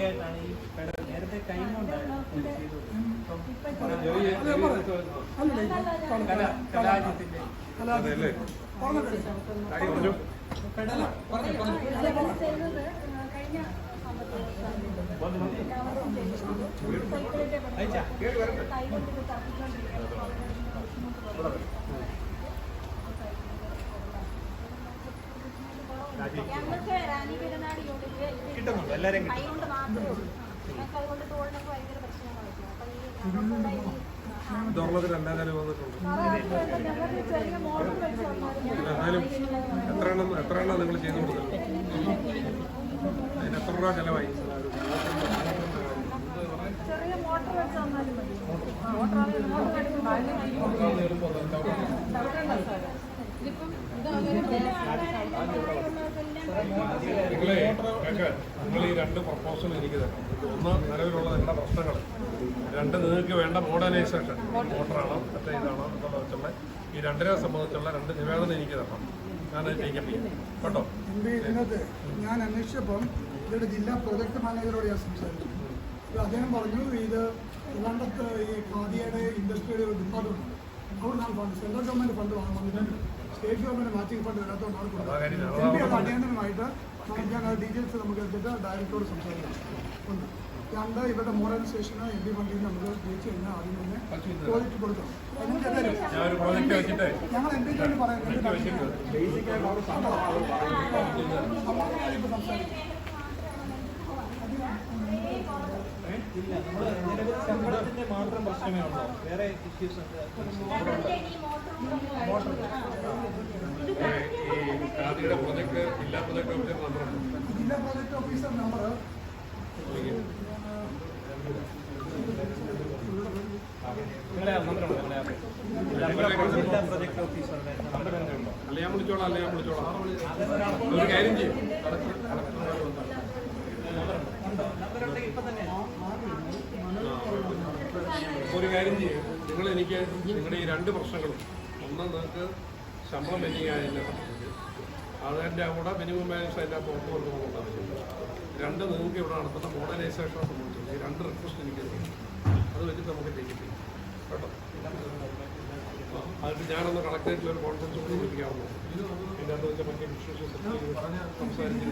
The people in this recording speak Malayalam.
ഭാഗമായിട്ടാണ് ഈ ഫെഡറൽ നേരത്തെ കൈ കൊണ്ടായിരുന്നു കിട്ടുന്നുണ്ട്. എല്ലാരെയും കിട്ടും. കൈകൊണ്ട് മാത്രമേ അതുകൊണ്ട് തോളിനൊക്കെ ഭയങ്കര പ്രശ്നങ്ങളായിരുന്നു അപ്പൊ ഈ ഞങ്ങൾക്കുള്ള ഈ ഇതുള്ളത് രണ്ടാം നില വന്നിട്ടുണ്ട്. എന്നാലും എത്ര എണ്ണം എത്ര എണ്ണം നിങ്ങൾ ചെയ്തു കൊടുത്തത് അതിന് എത്ര രൂപ ചെലവായി? ചെറിയ മോട്ടർ നിങ്ങളെ നിങ്ങൾ ഈ രണ്ട് പ്രപ്പോസൽ എനിക്ക് തരണം. ഒന്ന് നിലവിലുള്ള നിങ്ങളുടെ പ്രശ്നങ്ങൾ. രണ്ട് നിങ്ങൾക്ക് വേണ്ട മോഡേണൈസേഷൻ മോട്ടറാണോ മറ്റേ ഇതാണോ എന്നുള്ള വെച്ചുള്ള ഈ രണ്ടിനെ സംബന്ധിച്ചുള്ള രണ്ട് നിവേദനം എനിക്ക് തരണം. ഞാനത് ടേക്കപ്പ് ചെയ്യാം കേട്ടോ? ഇതിനകത്ത് ഞാൻ അന്വേഷിച്ചപ്പം ഇവിടെ ജില്ലാ പ്രൊജക്ട് മാനേജറോട് ഞാൻ സംസാരിച്ചു. അപ്പോൾ അദ്ദേഹം പറഞ്ഞു ഇത് ട്രിവാൻഡ്രത്ത് ഈ ഖാദിയുടെ ഇൻഡസ്ട്രിയുടെ ഒരു ഡിപ്പാർട്ട്മെന്റ് അവിടെ നിന്നാണ് ഫണ്ട് സെൻട്രൽ ഗവൺമെന്റ് ഫണ്ട് വന്നിട്ടുണ്ട് സ്റ്റേറ്റ് ഗവൺമെന്റ് മാച്ചിങ് ഫണ്ട് വരാത്തതുകൊണ്ടാണ് കൊടുക്കുന്നത് പി ഞാൻ ആ ഡീറ്റെയിൽസ് നമുക്ക് എടുത്തിട്ട് ഡയറക്ടറോട് സംസാരിക്കാം. ഒന്ന്. രണ്ട് ഇവരുടെ സ്റ്റേഷന് എം പി ഫണ്ടിൽ നമ്മൾ ജയിച്ചു കഴിഞ്ഞാൽ ആദ്യം തന്നെ പ്രോജക്റ്റ് കൊടുക്കണം. ഞങ്ങൾ എം പിക്ക് വേണ്ടി പറയാം. സംസാരിക്കും. ഇല്ല നമ്മൾ നിലവിൽ ശമ്പളത്തിന്റെ മാത്രം പ്രശ്നമേ ഉള്ളൂ. വേറെ ഇഷ്യൂസ് മോട്ടർ ഈ ഖാദിയുടെ പ്രൊജക്ട് ജില്ലാ പ്രൊജക്ട് ഓഫീസർ നമ്പറുണ്ട് ജില്ലാ പ്രോജക്ട് ഓഫീസർ നമ്പർ നമ്പർ അല്ല ഞാൻ വിളിച്ചോളാം അല്ല ഞാൻ വിളിച്ചോളാം ഒരു കാര്യം ചെയ്യും ഒരു കാര്യം ചെയ്യും നിങ്ങൾ എനിക്ക് നിങ്ങളുടെ ഈ രണ്ട് പ്രശ്നങ്ങളും ഒന്ന് നിങ്ങൾക്ക് ശമ്പളം പെൻഡിങ് സംബന്ധിച്ച് അതിന്റെ അവിടെ മിനിമം ബാലൻസ് അതിന്റെ ഉറപ്പ് കൊടുക്കണമെന്ന് ആവശ്യമില്ല രണ്ട് നിങ്ങൾക്ക് ഇവിടെ നടത്തുന്ന മോഡലൈസേഷൻ സംബന്ധിച്ച് ഈ രണ്ട് റിക്വസ്റ്റ് എനിക്ക് അത് വെച്ചിട്ട് നമുക്ക് ചെയ്യിപ്പിക്കും ചെയ്യാം കേട്ടോ? അതിന് ഞാനൊന്ന് കളക്ടറേറ്റിൽ ഒരു കോൺഫറൻസ് കൂടി വിളിക്കാവുന്നു ഇതിനകത്ത് വെച്ച മറ്റേ വിശ്വസിച്ച് സംസാരിച്ച്